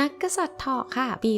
นักกษัตริย์ทองค่ะ ปี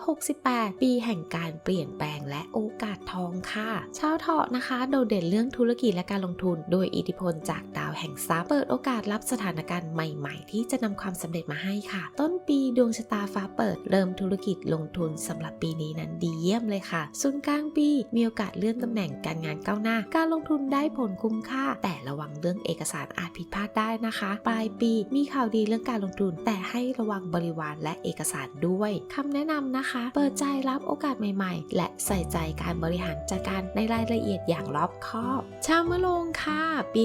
2568 ปีแห่งการเปลี่ยนแปลงและโอกาสทองค่ะ ชาวเถาะนะคะ โดดเด่นเรื่องธุรกิจและการลงทุน โดยอิทธิพลจากดาวแห่งทรัพย์เปิดโอกาสรับสถานการณ์ใหม่ ๆ ที่จะนำความสำเร็จมาให้ค่ะ ต้นปีดวงชะตาฟ้าเปิดเริ่มธุรกิจลงทุนสำหรับปีนี้นั้นดีเยี่ยมเลยค่ะส่วนกลางปีมีโอกาสเลื่อนตำแหน่งการงานก้าวหน้า การลงทุนได้ผลคุ้มค่า แต่ระวังเรื่องเอกสารอาจผิดพลาดได้นะคะ ปลายปีมีข่าวดีเรื่องการลงทุน แต่ให้ระวังบริวารและเอกสารด้วยคำแนะนำนะคะ เปิดใจรับโอกาสใหม่ๆ และใส่ใจการบริหารจัดการในรายละเอียดอย่างรอบคอบ ชาวมะโรงค่ะ ปี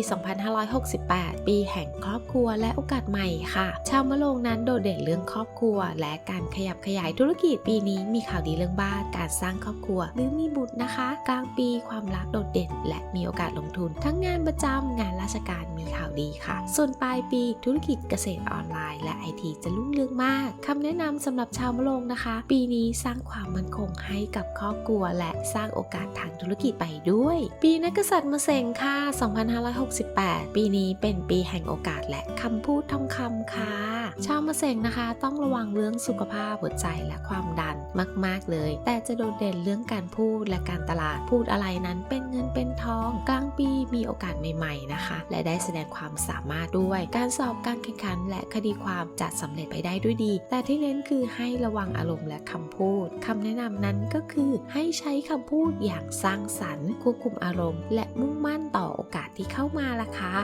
2568 ปีแห่งครอบครัวและโอกาสใหม่ค่ะ ชาวมะโรงนั้นโดดเด่นเรื่องครอบครัว และการขยับขยายธุรกิจปีนี้มีข่าวดีเรื่องบ้าน การสร้างครอบครัว หรือมีบุตรนะคะ กลางปีความรักโดดเด่น และมีโอกาสลงทุน ทั้งงานประจำงานราชการมีข่าวดีค่ะ ส่วนปลายปีธุรกิจเกษตรออนไลน์ และไอทีจะรุ่งเรืองมากคำแนะนำสำหรับชาวมะโรงนะคะ ปีนี้สร้างความมั่นคงให้กับครอบครัว และสร้างโอกาสทางธุรกิจไปด้วย ปีนักกษัตริย์มะเสงค่ะ 2568 ปีีนี้เป็นปีแห่งโอกาสและคำพูดทองคำค่ะ ชาวมะเสงนะคะ ต้องระวังเรื่องสุขภาพหัวใจและความดันมาก ๆ เลย แต่จะโดดเด่นเรื่องการพูดและการตลาดพูดอะไรนั้นเป็นเงินเป็นทอง กลางปีมีโอกาสใหม่ ๆนะคะ และได้แสดงความสามารถด้วย การสอบการแข่งขันและคดีความจะสำเร็จไปได้ด้วยดี แต่ที่เน้นคือให้ระวังอารมณ์และคำพูดคำแนะนำนั้นก็คือให้ใช้คำพูดอย่างสร้างสรรค์ ควบคุมอารมณ์ และมุ่งมั่นต่อโอกาสที่เข้ามาล่ะค่ะ